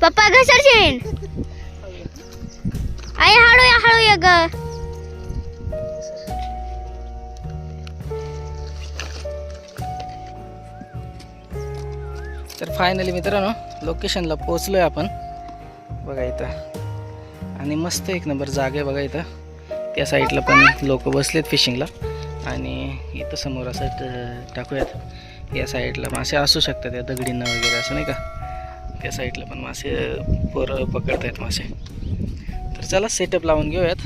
पप्पा घसरशील आई हळू या हळू या ग. तर फायनली मित्रांनो लोकेशनला पोचलोय आहे आपण. बघा इथं. आणि मस्त एक नंबर जागा आहे बघा इथं. त्या साईडला पण लोक बसलेत फिशिंगला आणि इथं समोर असं टाकूयात. या साईडला मासे असू शकतात या दगडींना वगैरे असं नाही का? त्या साईडला पण मासे पोरं पकडतायत मासे. तर चला सेटअप लावून घेऊयात.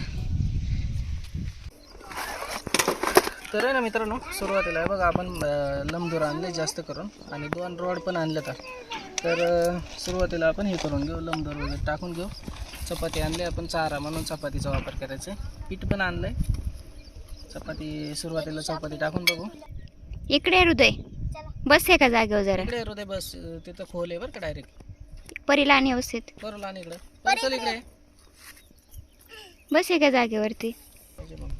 तर आहे ना मित्रांनो सुरुवातीला आहे बघा आपण अं, लंबदूर आणले जास्त करून. आणि दोन रॉड पण आणले तर तर सुरुवातीला आपण हे करून घेऊ. लंबदूर वगैरे टाकून घेऊ. चपाती आणली आपण चारा म्हणून चपातीचा वापर करायचा आहे. पीठ पण आणलं आहे चपाती सुरुवातीला चपाती टाकून बघू. इकडे हृदय. बस आहे का जागेवर जरा. इकडे हृदय बस. तिथं खोल आहे बरं का डायरेक्ट परीला आणि व्यवस्थित. बरोबर आणि इकडे. चल इकडे. बस आहे का जागेवरती. पाहिजे मग.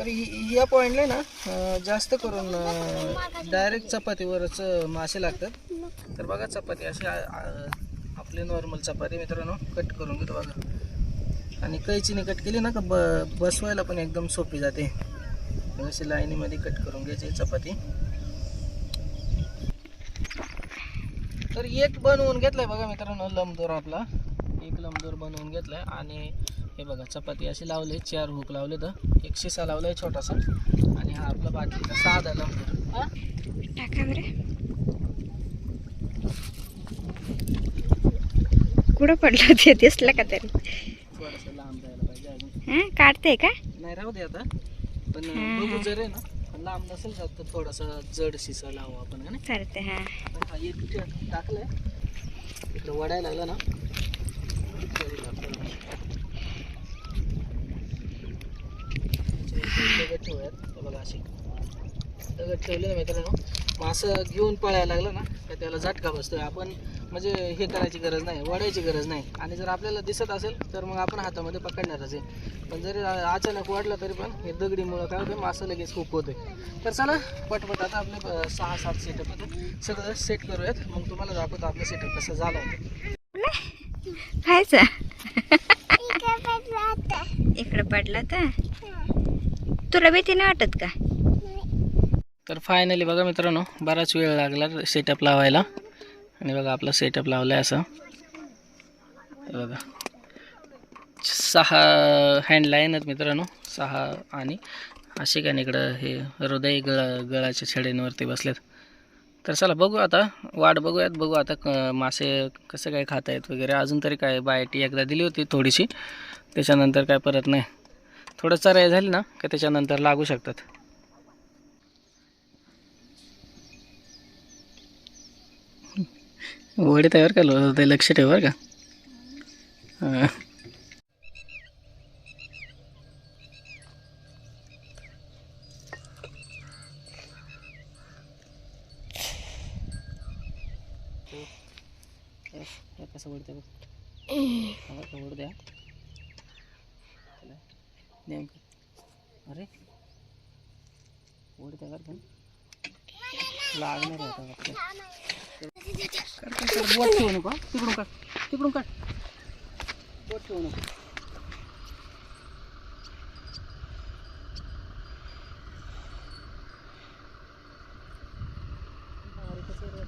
तर या पॉईंटला ना जास्त करून डायरेक्ट चपातीवरच मासे लागतात. तर बघा चपाती अशी आपली नॉर्मल चपाती मित्रांनो कट करून घेतो बघा. आणि कैचीने कट केली ना का ब बसवायला पण एकदम सोपी जाते. अशी लाईनीमध्ये कट करून घ्यायची चपाती. तर एक बनवून घेतलाय बघा मित्रांनो लंबदोर आपला. एक लंबदोर बनवून घेतलाय. आणि हे बघा चपाती अशी लावली चार हुक लावले तर एक शिसा लावलाय छोटासा. आणि हा आपला बाटलीचा साधा हा? बरं. कुठं पडलं ते दिसलं का तरी? थोडासा लांब जायला पाहिजे अजून. हा? काढते का? नाही राहू दे आता. पण. बघू जर आहे ना लांब नसेल जात तर थोडासा जड शिसा लावू आपण चालते हा. टाकलाय. इकडं वडायला लागला ना तरी लागतं. त्याच्यावरती दगड ठेवूयात हे बघा असे दगड ठेवले ना मित्रांनो. मासं घेऊन पळायला लागलं ना तर त्याला झटका बसतोय. आपण म्हणजे हे करायची गरज नाही वडायची गरज नाही. आणि जर आपल्याला दिसत असेल तर मग आपण हातामध्ये पकडणारच आहे. पण जरी अचानक वाढलं तरी पण हे दगडीमुळं काय होतं मासं लगेच खूप होते तर चला पटपट आता आपले सहा सात सेटअप होते. सगळं सेट करूयात. मग तुम्हाला दाखवतो आपलं सेटअप कसं झालं होतं खायचा? इकडे पडला तर? तुला भीती नाही वाटत का? तर फायनली बघा मित्रांनो बराच वेळ लागला सेटअप लावायला. आणि बघा आपला सेटअप लावला आहे असं बघा. सहा हँडलाईन आहेत मित्रांनो सहा आणि असे काय इकडं हे हृदय गळ गळाच्या छड्यांवरती बसलेत. तर चला बघू आता वाट बघूयात बघू आता क मासे कसं काय खाता आहेत वगैरे. अजून तरी काय बायटी एकदा दिली होती थोडीशी. त्याच्यानंतर काय परत नाही. थोडं चराई झाली ना का त्याच्यानंतर लागू शकतात. वडीत आहे बरं का लो- ते लक्ष ठेव बरं का. कसं वडते बघ हा बघ, वड द्या नेमकं अरे वडते बरं का लागणार आहे आता वाटतं. कर, कर, कर. बोट ठेवू नको हा. तिकडून काढ तिकडून काढ बोट ठेवू नको अरे, कसं रे?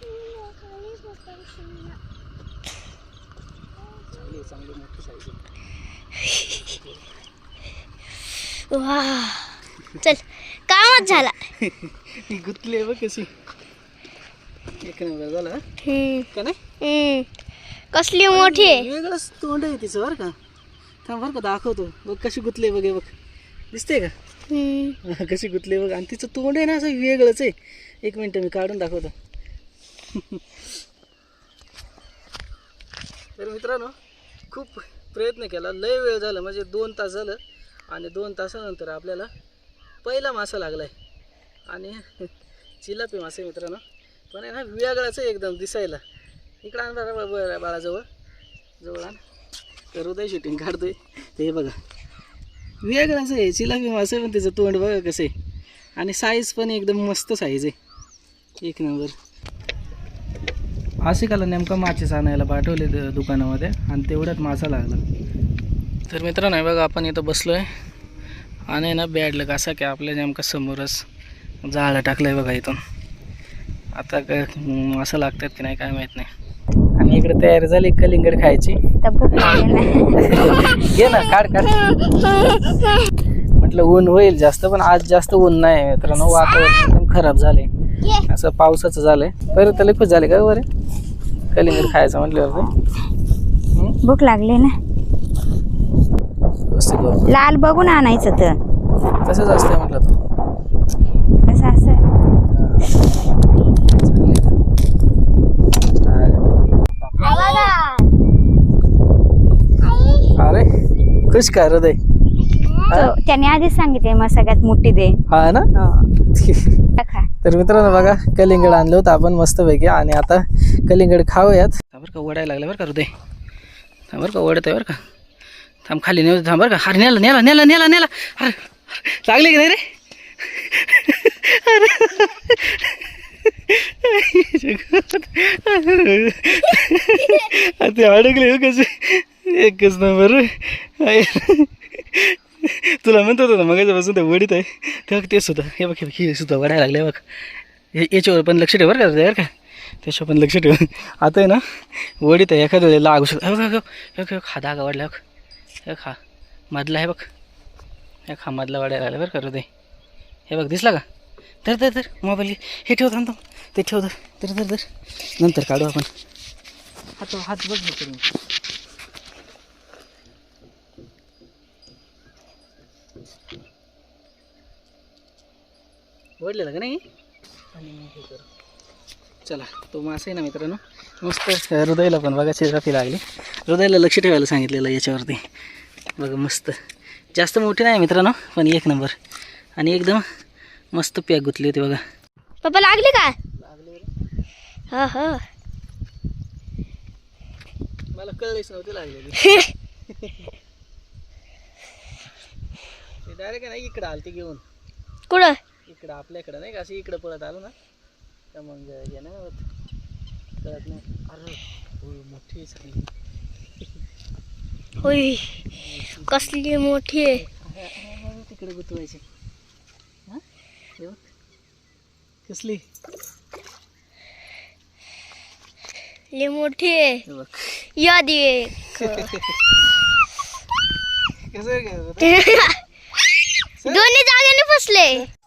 चांगली आहे, चांगली मोठी साईज वा. चल कामच झाला. गुतली बघ कशी. एक नंबर झाला का नाही. कसली मोठी आहे. वेगळंच तोंड आहे तिचं बरं का? थांब बरं का दाखवतो. बघ कशी गुतले बघ बघ. दिसते का? कशी गुतले बघ. आणि तिचं तोंड आहे ना असं वेगळंच आहे. एक मिनटं मी काढून दाखवतो. तर मित्रांनो खूप प्रयत्न केला. लय वेळ झाला म्हणजे दोन तास झालं आणि दोन तासानंतर आपल्याला पहिला मासा लागला आहे आणि चिलापी मासे मित्रांनो पण आहे ना वेगळाच आहे एकदम दिसायला. इकडं आणणार बरं बाळाजवळ. जवळ आण. तर हृदय शूटिंग काढतोय. ते बघा. वेगळाच आहे. चिलापी मासे पण त्याचं तोंड बघा कसं आहे. आणि साईज पण एकदम मस्त साईज आहे. एक नंबर. आशिकाला नेमका माचीस आणायला पाठवले दुकानामध्ये आणि तेवढ्यात मासा लागला. तर मित्रांनो बघा आपण इथं बसलो आहे आणि ना बॅड लग असा की आपल्या नेमका समोरच जाळं टाकलं आहे बघा इथून. आता काय असं लागतात की नाही काय माहीत नाही. आणि इकडे तयारी झाली कलिंगड खायची. घे ना काढ काढ. म्हटलं ऊन होईल जास्त पण आज जास्त ऊन नाही मित्रांनो. वातावरण एकदम खराब झाले असं पावसाचं झालंय. बरं तर खुश झाले का बरं? कलिंगड खायचं म्हटल्यावर भूक लागली ना. लाल बघून आणायचं तर. तसंच असतंय म्हटलं तू. कसं असं? अरे खुश का हृदय त्याने आधीच सांगितले मग सगळ्यात मोठी दे. हा ना? तर मित्रांनो बघा कलिंगड आणलं होतं आपण मस्तपैकी आणि आता कलिंगड खाऊयात. बरं का ओढायला लागलं बरं का हृदय? थांबर बरं का ओढत आहे बरं का? थांब खाली नेऊ थांब बरं का. अरे नेला नेला नेला नेला नेला. अरे लागले की नाही रे? अरे. ते अडकले हो कसे. एकच नंबर तुला म्हणत होतं ना मगाच्यापासून ते वडीत आहे. तेव्हा तेच सुद्धा. हे बघ हे सुद्धा वडायला लागले बघ. हे याच्यावर पण लक्ष ठेव बरं का बरं का. त्याच्यावर पण लक्ष ठेव. आता आहे ना वडीत आहे एखाद्या वेळेला लागू शकतो. हे बघ, हा धागा वाढला बघ. हे खा मधला आहे बघ. हे खा मधला वाढायला लागला बरं का हृदय. हे बघ दिसला का? तर तर तर मोबाईल हे ठेव थांब ते ठेव तर तर तर नंतर काढू आपण. हात हात बघ ओढलेलं का नाही? आणि हे करू. चला तो मासा आहे ना मित्रांनो मस्त हृदयाला पण बघा शिराफी लागली. हृदयाला लक्ष ठेवायला सांगितलेलं याच्यावरती. बघा मस्त. जास्त मोठी नाही मित्रांनो पण एक नंबर. आणि एकदम मस्त पॅक गुतली होती बघा. पप्पा लागले का? हा हा. मला कळलेच नव्हते लागलेली. ते डायरेक्ट नाही इकडं आलं ते घेऊन. कुठं? इकडं आपल्याकडं नाही का? असं इकडं पळत आलो ना. तर मग हे नाही होत. कळत नाही. अरे होय, मोठी होय कसली मोठी आहे. तिकडे गुतवायची. हा? हे बघ. कसली? लई मोठी आहे. ये. का? दोन्ही जागेने फसले.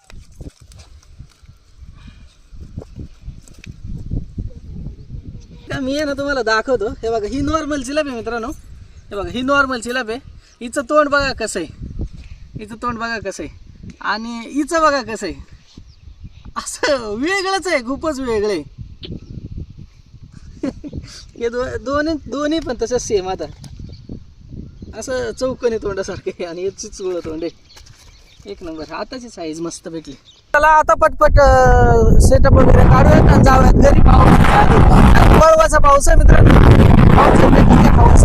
का मी आहे ना तुम्हाला दाखवतो. हे बघा ही नॉर्मल जिलाबी आहे मित्रांनो. हे बघा ही नॉर्मल जिलाबी आहे. हिचं तोंड बघा कसं आहे. हिचं तोंड बघा कसं आहे. आणि हिचं बघा कसं आहे. असं वेगळंच आहे खूपच वेगळं आहे. हे दो दोन्ही दोन्ही पण तसंच सेम आता. असं चौकनी तोंडासारखं आहे आणि याची चुळं तोंड आहे. एक नंबर आताची साईज मस्त भेटली. चला आता पटपट सेटअप वगैरे काढूयात आणि जाऊयात घरी. पाऊस वळवाचा पाऊस आहे मित्रांनो पाऊस पाऊस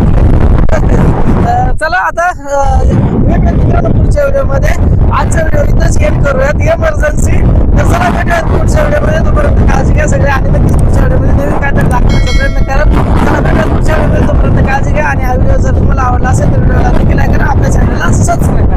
चला आता भेटूयात मित्रांनो पुढच्या व्हिडिओमध्ये. आजच्या व्हिडिओ इथंच एंड करूयात. एमर्जन्सी तर चला भेटूयात पुढच्या व्हिडिओमध्ये. तोपर्यंत काळजी घ्या सगळे आणि नक्कीच पुढच्या व्हिडिओमध्ये नवीन काहीतरी दाखवण्याचा प्रयत्न करत चला भेटूयात पुढच्या व्हिडिओमध्ये. तोपर्यंत काळजी घ्या आणि हा व्हिडिओ जर तुम्हाला आवडला असेल तर व्हिडिओला नक्की लाईक करा. आपल्या चॅनलला सबस्क्राईब